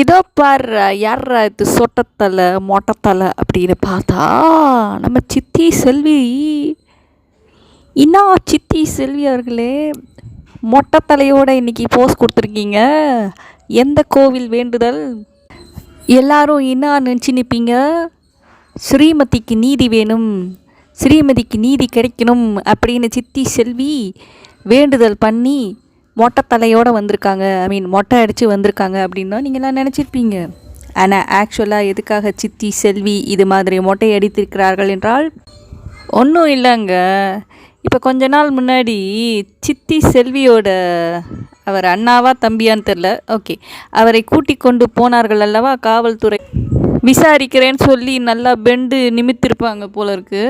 இதோ பாரு யார் இது சொட்டத்தலை மொட்டத்தலை அப்படின்னு பார்த்தா நம்ம சித்தி செல்வி. இன்னா சித்தி செல்வி அவர்களே மொட்டத்தலையோட இன்னைக்கு போஸ் கொடுத்துருக்கீங்க. எந்த கோவில் வேண்டுதல்? எல்லாரும் என்ன நினச்சி நிற்பீங்க ஸ்ரீமதிக்கு நீதி வேணும் ஸ்ரீமதிக்கு நீதி கிடைக்கணும் அப்படின்னு சித்தி செல்வி வேண்டுதல் பண்ணி மொட்டை தலையோடு வந்திருக்காங்க. ஐ மீன் மொட்டை அடித்து வந்திருக்காங்க அப்படின்னா நீங்களாம் நினச்சிருப்பீங்க. ஆனால் ஆக்சுவலாக எதுக்காக சித்தி செல்வி இது மாதிரி மொட்டை அடித்திருக்கிறார்கள் என்றால் ஒன்றும் இல்லைங்க. இப்போ கொஞ்ச நாள் முன்னாடி சித்தி செல்வியோட அவர் அண்ணாவா தம்பியான்னு தெரில ஓகே அவரை கூட்டிக் கொண்டு போனார்கள் அல்லவா காவல்துறை விசாரிக்கிறேன்னு சொல்லி நல்லா பெண்டு நிமித்திருப்பாங்க போல இருக்கு.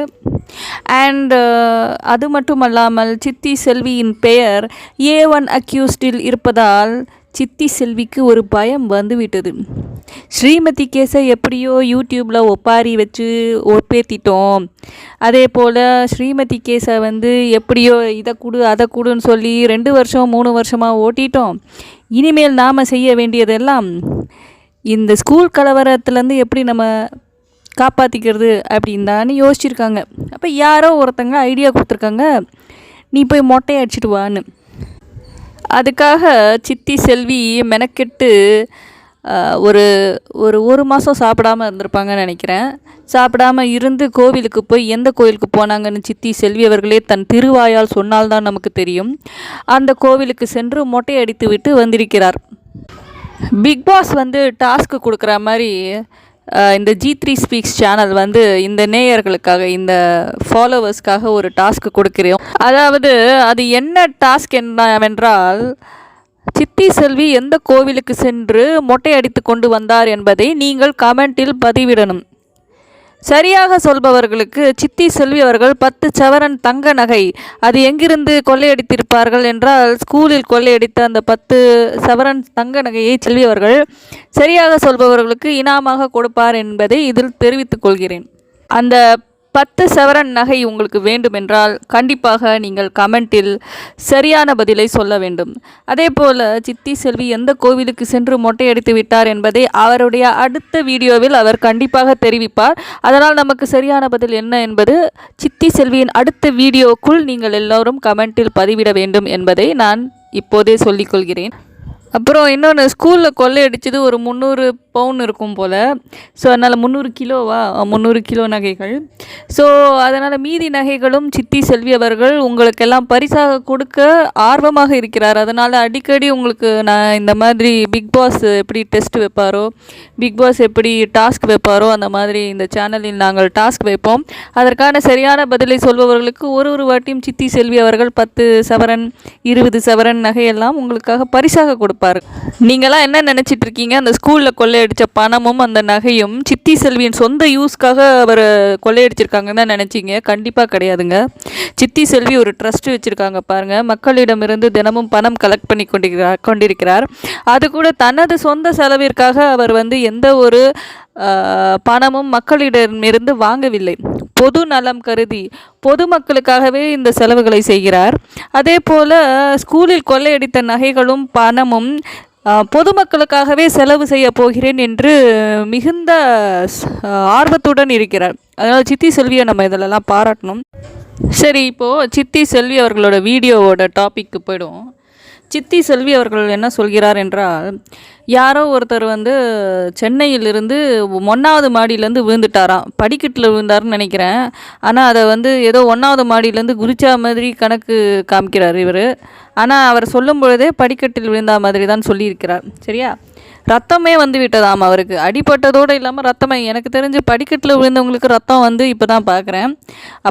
அண்ட் uh, அது மட்டும் அல்லாமல் சித்தி செல்வியின் பெயர் ஏ ஒன் அக்யூஸ்டில் இருப்பதால் சித்தி செல்விக்கு ஒரு பயம் வந்துவிட்டது. ஸ்ரீமதி கேஸை எப்படியோ யூடியூப்பில் ஒப்பாரி வச்சு ஒப்பேத்திட்டோம். அதே போல் ஸ்ரீமதி கேஸை வந்து எப்படியோ இதை கொடு அதை கொடுன்னு சொல்லி ரெண்டு வருஷம் மூணு வருஷமாக ஓட்டிட்டோம். இனிமேல் நாம் செய்ய வேண்டியதெல்லாம் இந்த ஸ்கூல் கலவரத்துலேருந்து எப்படி நம்ம காப்பாற்றிக்கிறது அப்படின்னு தானே யோசிச்சிருக்காங்க. அப்போ யாரோ ஒருத்தங்க ஐடியா கொடுத்துருக்காங்க நீ போய் மொட்டையை அடிச்சிட்டு வான்னு. அதுக்காக சித்தி செல்வி மெனக்கெட்டு ஒரு ஒரு ஒரு மாதம் சாப்பிடாம இருந்திருப்பாங்கன்னு நினைக்கிறேன். சாப்பிடாம இருந்து கோவிலுக்கு போய் எந்த கோவிலுக்கு போனாங்கன்னு சித்தி செல்வி அவர்களே தன் திருவாயால் சொன்னால்தான் நமக்கு தெரியும். அந்த கோவிலுக்கு சென்று மொட்டை அடித்து விட்டு வந்திருக்கிறார். பிக் பாஸ் வந்து டாஸ்க்கு கொடுக்குற மாதிரி இந்த ஜி த்ரீ ஸ்பீக்ஸ் சேனல் வந்து இந்த நேயர்களுக்காக இந்த ஃபாலோவர்ஸ்க்காக ஒரு டாஸ்க் கொடுக்கிறோம். அதாவது அது என்ன டாஸ்க் என்னவென்றால் சித்தி செல்வி எந்த கோவிலுக்கு சென்று மொட்டை அடித்து கொண்டு வந்தார் என்பதை நீங்கள் கமெண்டில் பதிவிடணும். சரியாக சொல்பவர்களுக்கு சித்தி செல்வி அவர்கள் பத்து சவரன் தங்க நகை. அது எங்கிருந்து கொள்ளையடித்திருப்பார்கள் என்றால் ஸ்கூலில் கொள்ளையடித்த அந்த பத்து சவரன் தங்க நகையை செல்வி அவர்கள் சரியாக சொல்பவர்களுக்கு இனாமாக கொடுப்பார் என்பதை இதில் தெரிவித்துக் கொள்கிறேன். அந்த பத்து சவரன் நகை உங்களுக்கு வேண்டுமென்றால் கண்டிப்பாக நீங்கள் கமெண்டில் சரியான பதிலை சொல்ல வேண்டும். அதே போல் சித்தி செல்வி எந்த கோவிலுக்கு சென்று மொட்டையடித்து விட்டார் என்பதை அவருடைய அடுத்த வீடியோவில் அவர் கண்டிப்பாக தெரிவிப்பார். அதனால் நமக்கு சரியான பதில் என்ன என்பது சித்தி செல்வியின் அடுத்த வீடியோக்குள் நீங்கள் எல்லோரும் கமெண்டில் பதிவிட வேண்டும் என்பதை நான் இப்போதே சொல்லிக்கொள்கிறேன். அப்புறம் இன்னொன்று ஸ்கூலில் கொள்ளையடிச்சது ஒரு முந்நூறு பவுன் இருக்கும் போல். ஸோ அதனால் முந்நூறு கிலோவா முந்நூறு கிலோ நகைகள். ஸோ அதனால் மீதி நகைகளும் சித்தி செல்வி அவர்கள் உங்களுக்கெல்லாம் பரிசாக கொடுக்க ஆர்வமாக இருக்கிறார். அதனால் அடிக்கடி உங்களுக்கு நான் இந்த மாதிரி பிக் பாஸ் எப்படி டெஸ்ட் வைப்பாரோ பிக் பாஸ் எப்படி டாஸ்க் வைப்பாரோ அந்த மாதிரி இந்த சேனலில் நாங்கள் டாஸ்க் வைப்போம். அதற்கான சரியான பதிலை சொல்பவர்களுக்கு ஒரு ஒரு வாட்டியும் சித்தி செல்வி அவர்கள் பத்து சவரன் இருபது சவரன் நகையெல்லாம் உங்களுக்காக பரிசாக கொடுப்பார். நீங்களாம் என்ன நினச்சிட்டு இருக்கீங்க? அந்த ஸ்கூலில் கொள்ளை கொள்ளையடித்த பணமும் அந்த நகையும் சித்தி செல்வியின் சொந்த யூஸ்க்காக அவர் கொள்ளையடிச்சிருக்காங்கன்னு தான் நினச்சிங்க. கண்டிப்பாக கிடையாதுங்க. சித்தி செல்வி ஒரு ட்ரஸ்ட் வச்சுருக்காங்க பாருங்கள் மக்களிடமிருந்து தினமும் பணம் கலெக்ட் பண்ணி கொண்டிருக்கிறார் கொண்டிருக்கிறார். அது கூட தனது சொந்த செலவிற்காக அவர் வந்து எந்த ஒரு பணமும் மக்களிடமிருந்து வாங்கவில்லை. பொது நலம் கருதி பொதுமக்களுக்காகவே இந்த செலவுகளை செய்கிறார். அதே போல் ஸ்கூலில் கொள்ளையடித்த நகைகளும் பணமும் பொதுமக்களுக்காகவே செலவு செய்ய போகிறேன் என்று மிகுந்த ஆர்வத்துடன் இருக்கிறார். அதனால் சித்தி செல்வியை நம்ம இதிலெல்லாம் பாராட்டணும். சரி இப்போது சித்தி செல்வி அவர்களோட வீடியோவோட டாபிக்கு போயிடுவோம். சித்தி செல்வி அவர்கள் என்ன சொல்கிறார் என்றால் யாரோ ஒருத்தர் வந்து சென்னையிலிருந்து ஒன்றாவது மாடியிலேருந்து விழுந்துட்டாராம். படிக்கட்டில் விழுந்தாருன்னு நினைக்கிறேன். ஆனால் அதை வந்து ஏதோ ஒன்றாவது மாடியிலேருந்து குறிச்சா மாதிரி கணக்கு காமிக்கிறார் இவர். ஆனால் அவர் சொல்லும் பொழுதே படிக்கட்டில் விழுந்தா மாதிரி தான் சொல்லியிருக்கிறார். சரியா? ரத்தமே வந்து விட்டதாம் அவருக்கு. அடிப்பட்டதோடு இல்லாமல் ரத்தமே எனக்கு தெரிஞ்சு படிக்கட்டில் விழுந்தவங்களுக்கு ரத்தம் வந்து இப்போ தான் பார்க்குறேன்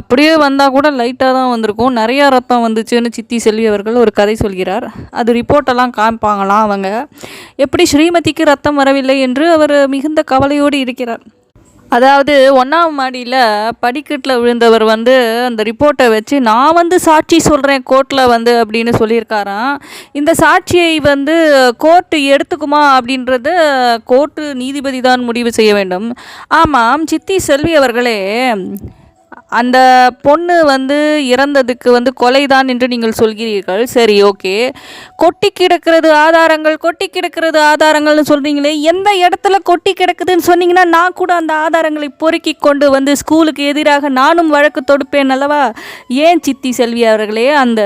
அப்படியே வந்தால் கூட லைட்டாக தான் வந்திருக்கும். நிறையா ரத்தம் வந்துச்சுன்னு சித்தி செல்வி அவர்கள் ஒரு கதை சொல்கிறார். அது ரிப்போர்ட்டெல்லாம் காமிப்பாங்களாம் அவங்க. எப்படி ஸ்ரீமதிக்கு ரத்தம் வரவில்லை என்று அவர் மிகுந்த கவலையோடு இருக்கிறார். அதாவது ஒன்றாம் மாடியில் படிக்கட்டில் விழுந்தவர் வந்து அந்த ரிப்போர்ட்டை வச்சு நான் வந்து சாட்சி சொல்கிறேன் கோர்ட்டில் வந்து அப்படின்னு சொல்லியிருக்காராம். இந்த சாட்சியை வந்து கோர்ட்டு எடுத்துக்குமா அப்படின்றத கோர்ட்டு நீதிபதி தான் முடிவு செய்ய வேண்டும். ஆமாம் சித்தி செல்வி அவர்களே அந்த பொண்ணு வந்து இறந்ததுக்கு வந்து கொலைதான் என்று நீங்கள் சொல்கிறீர்கள். சரி ஓகே. கொட்டி கிடக்கிறது ஆதாரங்கள் கொட்டி கிடக்கிறது ஆதாரங்கள்னு சொல்கிறீங்களே எந்த இடத்துல கொட்டி கிடக்குதுன்னு சொன்னீங்கன்னா நான் கூட அந்த ஆதாரங்களை பொறுக்கி கொண்டு வந்து ஸ்கூலுக்கு எதிராக நானும் வழக்கு தொடுப்பேன் அல்லவா? ஏன் சித்தி செல்வி அவர்களே அந்த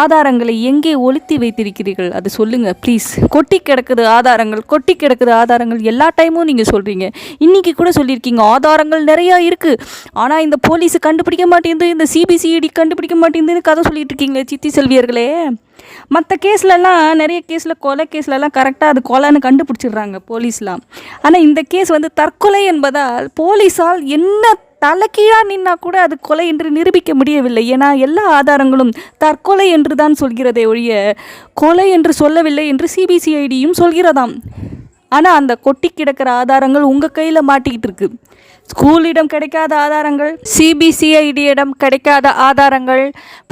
ஆதாரங்களை எங்கே ஒளித்தி வைத்திருக்கிறீர்கள்? அது சொல்லுங்கள் ப்ளீஸ் கொட்டி கிடக்குது ஆதாரங்கள் கொட்டி கிடக்குது ஆதாரங்கள் எல்லா டைமும் நீங்கள் சொல்கிறீங்க இன்றைக்கி கூட சொல்லியிருக்கீங்க ஆதாரங்கள் நிறையா இருக்குது ஆனால் இந்த போலீஸு கண்டுபிடிக்க மாட்டேங்குது இந்த சிபிசிஐடி கண்டுபிடிக்க மாட்டேங்குதுன்னு கதை சொல்லிட்டு இருக்கீங்களே சித்தி செல்வியர்களே. மற்ற கேஸ்லலாம் நிறைய கேஸில் கொலை கேஸ்லலாம் கரெக்டாக அது கொலைன்னு கண்டுபிடிச்சிடுறாங்க போலீஸ்லாம். ஆனால் இந்த கேஸ் வந்து தற்கொலை என்பதால் போலீஸால் என்ன தலைக்கீழாக நின்னா கூட அது கொலை என்று நிரூபிக்க முடியவில்லை. ஏன்னா எல்லா ஆதாரங்களும் தற்கொலை என்று தான் சொல்கிறதே ஒழிய கொலை என்று சொல்லவில்லை என்று சிபிசிஐடியும் சொல்கிறதாம். ஆனால் அந்த கொட்டி கிடக்கிற ஆதாரங்கள் உங்கள் கையில் மாட்டிக்கிட்டு இருக்கு ஸ்கூலிடம் கிடைக்காத ஆதாரங்கள் சிபிசிஐடியிடம் கிடைக்காத ஆதாரங்கள்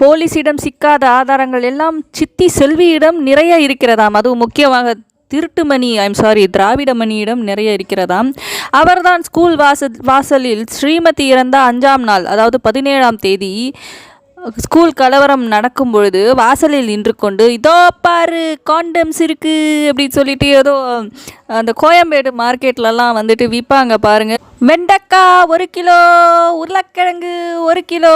போலீஸிடம் சிக்காத ஆதாரங்கள் எல்லாம் சித்தி செல்வியிடம் நிறைய இருக்கிறதாம். அதுவும் முக்கியமாக திருட்டுமணி ஐம் சாரி திராவிட மணியிடம் நிறைய இருக்கிறதாம். அவர்தான் ஸ்கூல் வாசல் வாசலில் ஸ்ரீமதி இறந்த அஞ்சாம் நாள் அதாவது பதினேழாம் தேதி ஸ்கூல் கலவரம் நடக்கும் பொழுது வாசலில் நின்று கொண்டு இதோ பாரு காண்டம்ஸ் இருக்குது அப்படின்னு சொல்லிட்டு ஏதோ அந்த கோயம்பேடு மார்க்கெட்லலாம் வந்துட்டு விற்பாங்க பாருங்கள் வெண்டைக்காய் ஒரு கிலோ உருளைக்கிழங்கு ஒரு கிலோ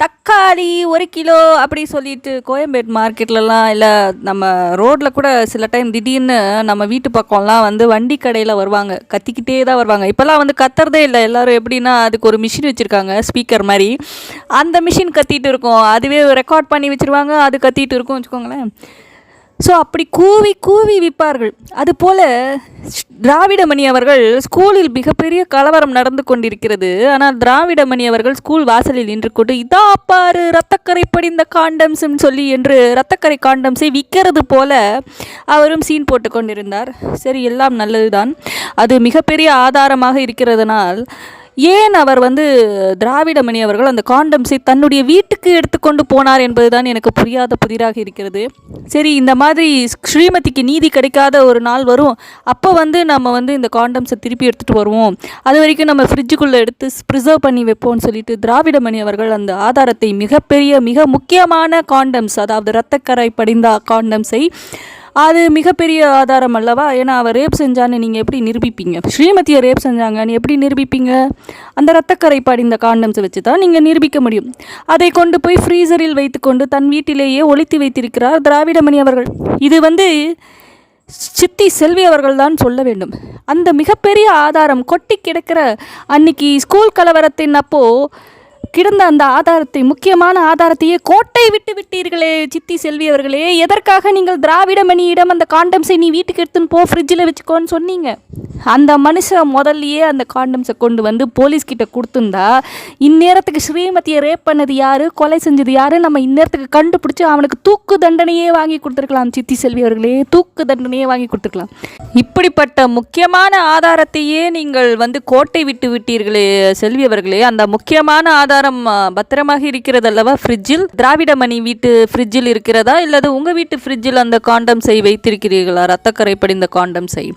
தக்காளி ஒரு கிலோ அப்படி சொல்லிட்டு கோயம்பேடு மார்க்கெட்லலாம் இல்லை நம்ம ரோட்டில் கூட சில டைம் திடீர்னு நம்ம வீட்டு பக்கம்லாம் வந்து வண்டி கடையில் வருவாங்க. கத்திக்கிட்டே தான் வருவாங்க. இப்போல்லாம் வந்து கத்துறதே இல்லை. எல்லோரும் எப்படின்னா அதுக்கு ஒரு மிஷின் வச்சுருக்காங்க ஸ்பீக்கர் மாதிரி. அந்த மிஷின் கத்திட்டு இருக்கும். அதுவே ரெக்கார்ட் பண்ணி வச்சுருவாங்க அது கத்திட்டு இருக்கும் வச்சுக்கோங்களேன். ஸோ அப்படி கூவி கூவி விற்பார்கள். அதுபோல் திராவிடமணி அவர்கள் ஸ்கூலில் மிகப்பெரிய கலவரம் நடந்து கொண்டிருக்கிறது. ஆனால் திராவிடமணி அவர்கள் ஸ்கூல் வாசலில் நின்று கொண்டு இதா பாரு ரத்தக்கரை படிந்த காண்டம்ஸ்ன்னு சொல்லி என்று ரத்தக்கரை காண்டம்ஸை விற்கிறது போல அவரும் சீன் போட்டு கொண்டிருந்தார். சரி எல்லாம் நல்லதுதான். அது மிகப்பெரிய ஆதாரமாக இருக்கிறதுனால் ஏன் அவர் வந்து திராவிடமணி அவர்கள் அந்த காண்டம்ஸை தன்னுடைய வீட்டுக்கு எடுத்துக்கொண்டு போனார் என்பதுதான் எனக்கு புரியாத புதிராக இருக்கிறது. சரி இந்த மாதிரி ஸ்ரீமதிக்கு நீதி கிடைக்காத ஒரு நாள் வரும். அப்போ வந்து நம்ம வந்து இந்த காண்டம்ஸை திருப்பி எடுத்துகிட்டு வருவோம். அது வரைக்கும் நம்ம ஃப்ரிட்ஜுக்குள்ளே எடுத்து ப்ரிசர்வ் பண்ணி வைப்போம்னு சொல்லிட்டு திராவிடமணி அவர்கள் அந்த ஆதாரத்தை மிகப்பெரிய மிக முக்கியமான காண்டம்ஸ் அதாவது இரத்தக்கரை படிந்த காண்டம்ஸை அது மிகப்பெரிய ஆதாரம் அல்லவா? ஏன்னா அவர் ரேப் செஞ்சான்னு நீங்கள் எப்படி நிரூபிப்பீங்க? ஸ்ரீமதியை ரேப் செஞ்சாங்கன்னு எப்படி நிரூபிப்பீங்க? அந்த ரத்தக்கரை படிந்த காண்டம்ஸை வச்சு தான் நீங்கள் நிரூபிக்க முடியும். அதை கொண்டு போய் ஃப்ரீசரில் வைத்துக்கொண்டு தன் வீட்டிலேயே ஒழித்து வைத்திருக்கிறார் திராவிடமணி அவர்கள். இது வந்து சித்தி செல்வி அவர்கள் தான் சொல்ல வேண்டும். அந்த மிகப்பெரிய ஆதாரம் கொட்டி கிடக்கிற அன்னைக்கு ஸ்கூல் கலவரத்தின் அப்போது கிடந்த அந்த ஆதாரத்தை முக்கியமான ஆதாரத்தையே கோட்டை விட்டு விட்டீர்களே சித்தி செல்வி அவர்களே. எதற்காக நீங்கள் திராவிட மணியிடம் அந்த காண்டம்ஸை நீ வீட்டுக்கு எடுத்துன்னு போ ஃப்ரிட்ஜில் வச்சுக்கோன்னு சொன்னீங்க. அந்த மனுஷன் முதல்லையே அந்த காண்டம்ஸை கொண்டு வந்து போலீஸ்கிட்ட கொடுத்துருந்தா இந்நேரத்துக்கு ஸ்ரீமதியை ரேப் பண்ணது யாரு கொலை செஞ்சது யாரு நம்ம இந்நேரத்துக்கு கண்டுபிடிச்சி அவனுக்கு தூக்கு தண்டனையே வாங்கி கொடுத்துருக்கலாம் சித்தி செல்வி அவர்களே. தூக்கு தண்டனையே வாங்கி கொடுத்துருக்கலாம். இப்படிப்பட்ட முக்கியமான ஆதாரத்தையே நீங்கள் வந்து கோட்டை விட்டு விட்டீர்களே செல்வி அவர்களே. அந்த முக்கியமான ஆதாரம் பத்திரமாக இருக்கிறது அல்லவா ஃப்ரிட்ஜில் திராவிடமணி வீட்டு ஃப்ரிட்ஜில் இருக்கிறதா? இல்லது உங்கள் வீட்டு ஃப்ரிட்ஜில் அந்த காண்டம் செய் வைத்திருக்கிறீர்களா? ரத்தக்கரை படிந்த செய்.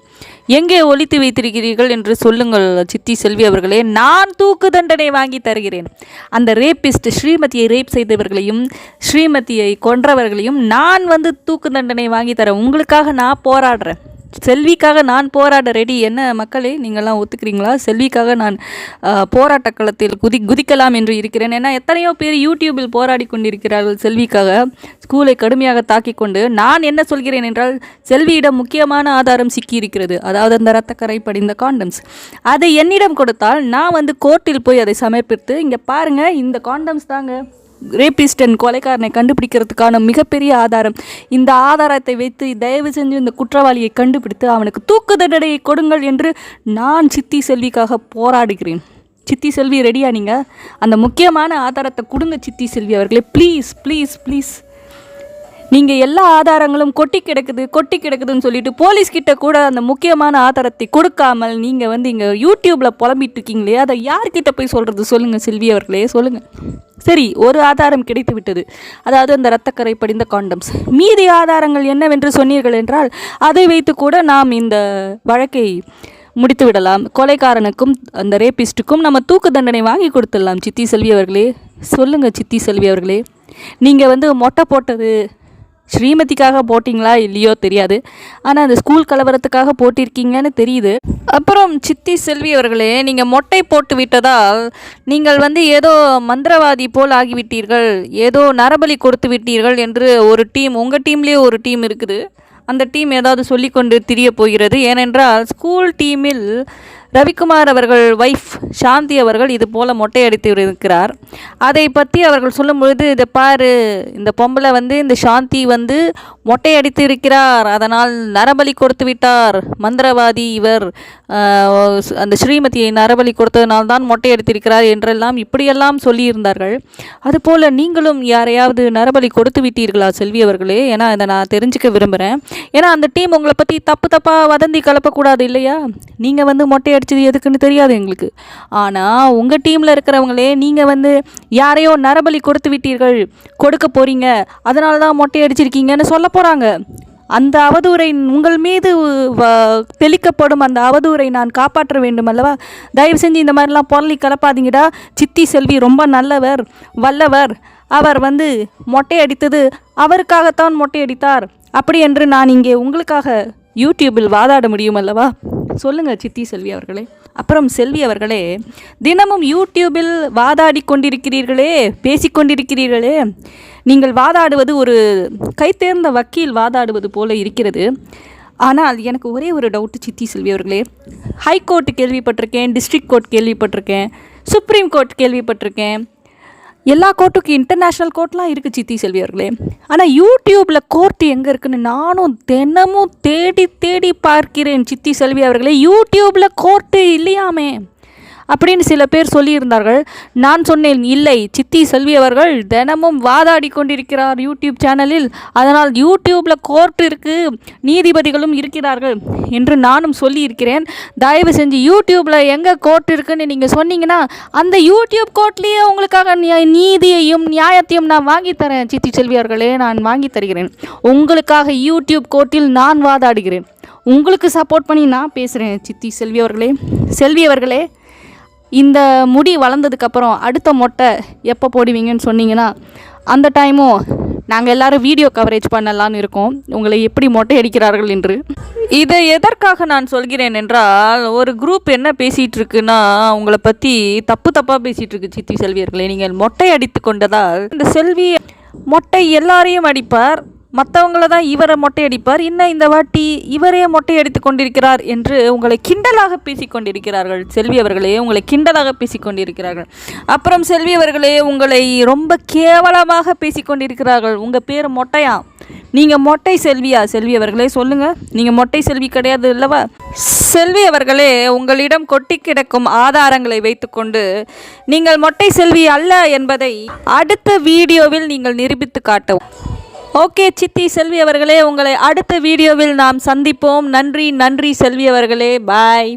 எங்கே ஒழித்து வைத்திருக்கிறீர்கள் என்று சொல்லுங்கள் சித்தி செல்வி அவர்களே. நான் தூக்கு தண்டனை வாங்கி தருகிறேன். அந்த ரேப்பிஸ்ட் ஸ்ரீமதியை ரேப் செய்தவர்களையும் ஸ்ரீமதியை கொன்றவர்களையும் நான் வந்து தூக்கு தண்டனை வாங்கி தரேன் உங்களுக்காக நான் போராடுறேன். செல்விக்காக நான் போராட ரெடி என்ன மக்களே? நீங்கள்லாம் ஒத்துக்கிறீங்களா? செல்விக்காக நான் போராட்ட களத்தில் குதி குதிக்கலாம் என்று இருக்கிறேன். ஏன்னா எத்தனையோ பேர் யூடியூபில் போராடி கொண்டிருக்கிறார்கள் செல்விக்காக. ஸ்கூலை கடுமையாக தாக்கி கொண்டு நான் என்ன சொல்கிறேன் என்றால் செல்வியிடம் முக்கியமான ஆதாரம் சிக்கி இருக்கிறது அதாவது அந்த ரத்தக்கரை படிந்த காண்டம்ஸ் அதை என்னிடம் கொடுத்தால் நான் வந்து கோர்ட்டில் போய் அதை சமர்ப்பித்து இங்கே பாருங்கள் இந்த காண்டம்ஸ் தாங்க. ரேபிஸ்டன் கொலைக்காரனை கண்டுபிடிக்கிறதுக்கான மிகப்பெரிய ஆதாரம். இந்த ஆதாரத்தை வைத்து தயவு செஞ்சு இந்த குற்றவாளியை கண்டுபிடித்து அவனுக்கு தூக்கு தண்டனையை கொடுங்கள் என்று நான் சித்தி செல்விக்காக போராடுகிறேன். சித்தி செல்வி ரெடியா நீங்கள் அந்த முக்கியமான ஆதாரத்தை கொடுங்க சித்தி செல்வி அவர்களே. ப்ளீஸ் ப்ளீஸ் ப்ளீஸ் நீங்கள் எல்லா ஆதாரங்களும் கொட்டி கிடக்குது கொட்டி கிடக்குதுன்னு சொல்லிட்டு போலீஸ்கிட்ட கூட அந்த முக்கியமான ஆதாரத்தை கொடுக்காமல் நீங்கள் வந்து இங்கே யூடியூப்பில் புலம்பிட்டு இருக்கீங்களே அதை யார்கிட்ட போய் சொல்கிறது சொல்லுங்கள் செல்வி அவர்களே சொல்லுங்கள் சரி ஒரு ஆதாரம் கிடைத்து விட்டது அதாவது அந்த இரத்தக்கரை படிந்த காண்டம்ஸ் மீதி ஆதாரங்கள் என்னவென்று சொன்னீர்கள் என்றால் அதை வைத்து கூட நாம் இந்த வழக்கை முடித்து விடலாம். கொலைக்காரனுக்கும் அந்த ரேபிஸ்ட்டுக்கும் நம்ம தூக்கு தண்டனை வாங்கி கொடுத்துடலாம். சித்தி செல்வி அவர்களே சொல்லுங்கள் சித்தி செல்வி அவர்களே. நீங்கள் வந்து மொட்டை போட்டது ஸ்ரீமதிக்காக போட்டிங்களா இல்லையோ தெரியாது. ஆனால் அந்த ஸ்கூல் கலவரத்துக்காக போட்டிருக்கீங்கன்னு தெரியுது. அப்புறம் சித்தி செல்வி அவர்களே நீங்கள் மொட்டை போட்டு விட்டதால் நீங்கள் வந்து ஏதோ மந்திரவாதி போல் ஆகிவிட்டீர்கள். ஏதோ நரபலி கொடுத்து விட்டீர்கள் என்று ஒரு டீம் உங்கள் டீம்லேயே ஒரு டீம் இருக்குது. அந்த டீம் ஏதாவது சொல்லிக்கொண்டு திரிய போகிறது. ஏனென்றால் ஸ்கூல் டீமில் ரவிக்குமார் அவர்கள் ஒய்ஃப் சாந்தி அவர்கள் இது போல் மொட்டையடித்து இருக்கிறார். அதை பற்றி அவர்கள் சொல்லும் பொழுது இதை பாரு இந்த பொம்பளை வந்து இந்த சாந்தி வந்து மொட்டையடித்து இருக்கிறார். அதனால் நரபலி கொடுத்து விட்டார். மந்திரவாதி இவர். அந்த ஸ்ரீமதியை நரபலி கொடுத்ததனால் தான் மொட்டையடித்திருக்கிறார் என்றெல்லாம் இப்படியெல்லாம் சொல்லியிருந்தார்கள். அதுபோல் நீங்களும் யாரையாவது நரபலி கொடுத்து விட்டீர்களா செல்வி அவர்களே? ஏன்னா இதை நான் தெரிஞ்சுக்க விரும்புகிறேன் ஏன்னா அந்த டீம் உங்களை பற்றி தப்பு தப்பாக வதந்தி கலப்பக்கூடாது இல்லையா? நீங்கள் வந்து மொட்டையடி அடித்தது எதுக்குன்னு தெரியாது எங்களுக்கு. ஆனால் உங்கள் டீமில் இருக்கிறவங்களே நீங்கள் வந்து யாரையோ நரபலி கொடுத்து விட்டீர்கள் கொடுக்க போகிறீங்க அதனால தான் மொட்டை அடிச்சிருக்கீங்கன்னு சொல்ல போகிறாங்க அந்த அவதூறை உங்கள் மீது வ- தெளிக்கப்படும் அந்த அவதூறை நான் காப்பாற்ற வேண்டும் அல்லவா? தயவு செஞ்சு இந்த மாதிரிலாம் பொருளி கலப்பாதீங்கடா. சித்தி செல்வி ரொம்ப நல்லவர் வல்லவர். அவர் வந்து மொட்டை அடித்தது அவருக்காகத்தான் மொட்டை அடித்தார். அப்படி என்று நான் இங்கே உங்களுக்காக யூடியூபில் வாதாட முடியும் அல்லவா? சொல்லுங்கள் சித்தி செல்வி அவர்களே. அப்புறம் செல்வி அவர்களே தினமும் யூடியூபில் வாதாடி கொண்டிருக்கிறீர்களே பேசிக்கொண்டிருக்கிறீர்களே நீங்கள் வாதாடுவது ஒரு கைத்தேர்ந்த வக்கீல் வாதாடுவது போல இருக்கிறது. ஆனால் எனக்கு ஒரே ஒரு டவுட்டு சித்தி செல்வி அவர்களே. ஹைகோர்ட்டு கேள்விப்பட்டிருக்கேன் டிஸ்ட்ரிக்ட் கோர்ட் கேள்விப்பட்டிருக்கேன் சுப்ரீம் கோர்ட் கேள்விப்பட்டிருக்கேன். எல்லா கோர்ட்டுக்கும் இன்டர்நேஷ்னல் கோர்ட்லாம் இருக்குது சித்தி செல்வி அவர்களே ஆனால் யூடியூப்பில் கோர்ட் எங்கே இருக்குன்னு நானும் தினமும் தேடி தேடி பார்க்கிறேன் சித்தி செல்வி அவர்களே. யூடியூப்பில் கோர்ட்டு இல்லையாமே? அப்படின்னு சில பேர் சொல்லியிருந்தார்கள். நான் சொன்னேன் இல்லை சித்தி செல்வி அவர்கள் தினமும் வாதாடி கொண்டிருக்கிறார் யூடியூப் சேனலில். அதனால் யூடியூப்பில் கோர்ட் இருக்குது நீதிபதிகளும் இருக்கிறார்கள் என்று நானும் சொல்லியிருக்கிறேன். தயவு செஞ்சு யூடியூப்பில் எங்கே கோர்ட் இருக்குன்னு நீங்கள் சொன்னீங்கன்னா அந்த யூடியூப் கோர்ட்லேயே உங்களுக்காக நியா- நீதியையும் நியாயத்தையும் நான் வாங்கி தரேன் சித்தி செல்வி அவர்களே நான் வாங்கி தருகிறேன். உங்களுக்காக யூடியூப் கோர்ட்டில் நான் வாதாடுகிறேன். உங்களுக்கு சப்போர்ட் பண்ணி நான் பேசுகிறேன் சித்தி செல்வி அவர்களே செல்வி அவர்களே இந்த முடி வளர்ந்ததுக்கப்புறம் அடுத்த மொட்டை எப்போ போடுவீங்கன்னு சொன்னீங்கன்னா அந்த டைமும் நாங்கள் எல்லாரும் வீடியோ கவரேஜ் பண்ணலான்னு இருக்கோம். உங்களை எப்படி மொட்டை அடிக்கிறார்கள் என்று. இதை எதற்காக நான் சொல்கிறேன் என்றால் ஒரு குரூப் என்ன பேசிகிட்டு இருக்குன்னா உங்களை பற்றி தப்பு தப்பாக பேசிகிட்டு இருக்கு சித்தி செல்வியர்களே. நீங்கள் மொட்டை அடித்து கொண்டதால் இந்த செல்வி மொட்டை எல்லாரையும் அடிப்பார். மற்றவங்கள தான் இவரை மொட்டை அடிப்பார் இன்னும் இந்த வாட்டி இவரே மொட்டை அடித்து கொண்டிருக்கிறார் என்று உங்களை கிண்டலாக பேசிக்கொண்டிருக்கிறார்கள். செல்வி அவர்களே உங்களை கிண்டலாக பேசிக்கொண்டிருக்கிறார்கள். அப்புறம் செல்வி அவர்களே உங்களை ரொம்ப கேவலமாக பேசிக்கொண்டிருக்கிறார்கள். உங்கள் பேர் மொட்டையா? நீங்கள் மொட்டை செல்வியா? செல்வி அவர்களே சொல்லுங்கள் நீங்கள் மொட்டை செல்வி கிடையாது அல்லவா? செல்வி அவர்களே உங்களிடம் கொட்டி கிடக்கும் ஆதாரங்களை வைத்துக்கொண்டு நீங்கள் மொட்டை செல்வி அல்ல என்பதை அடுத்த வீடியோவில் நீங்கள் நிரூபித்து காட்டவும். ஓகே சித்தி செல்வி அவர்களே உங்களை அடுத்த வீடியோவில் நாம் சந்திப்போம். நன்றி நன்றி செல்வி அவர்களே. பாய்